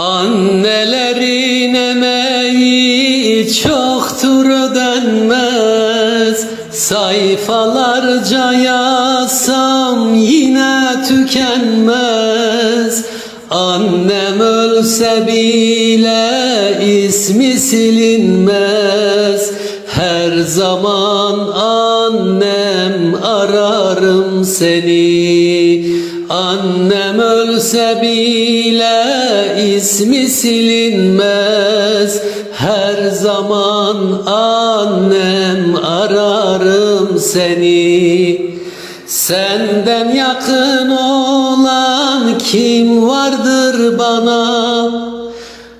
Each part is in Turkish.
Annelerin emeği çoktur ödenmez. Sayfalarca yazsam yine tükenmez. Annem ölse bile ismi silinmez. Her zaman annem ararım seni Annem ölse bile ismi silinmez. Her zaman annem ararım seni. Senden yakın olan kim vardır bana?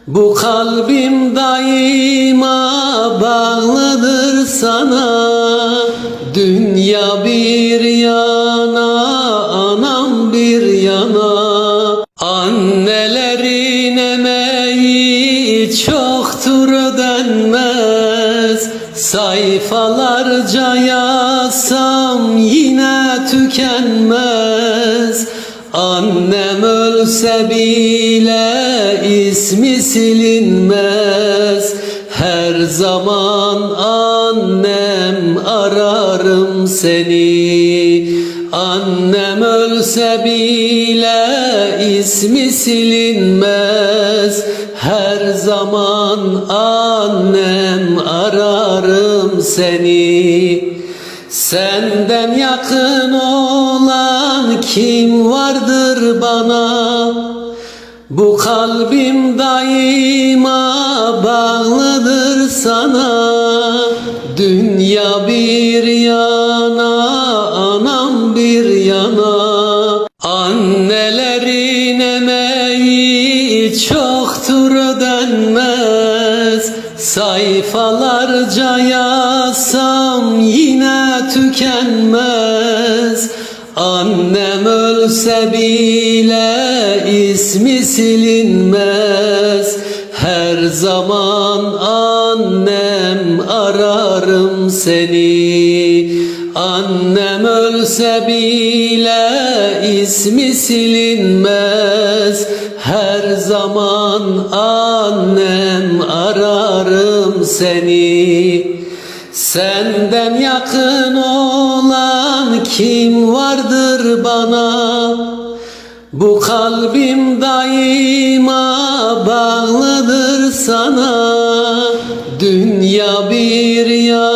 Bu kalbim daima bağlıdır sana. Dünya bir yana çoktur ödenmez. Sayfalarca yazsam yine tükenmez. Annem ölse bile ismi silinmez. Her zaman annem ararım seni. Annem ölse bile ismi silinmez Her zaman annem ararım seni. Senden yakın olan kim vardır bana? Bu kalbim daima bağlıdır sana. Dünya bir yana anam bir yana emeği çoktur ödenmez. Sayfalarca yazsam yine tükenmez. Annem ölse bile ismi silinmez. Her zaman annem ararım seni Annem ölse bile ismi silinmez. Her zaman annem ararım seni. Senden yakın olan kim vardır bana? Bu kalbim daima bağlıdır sana. Dünya bir yana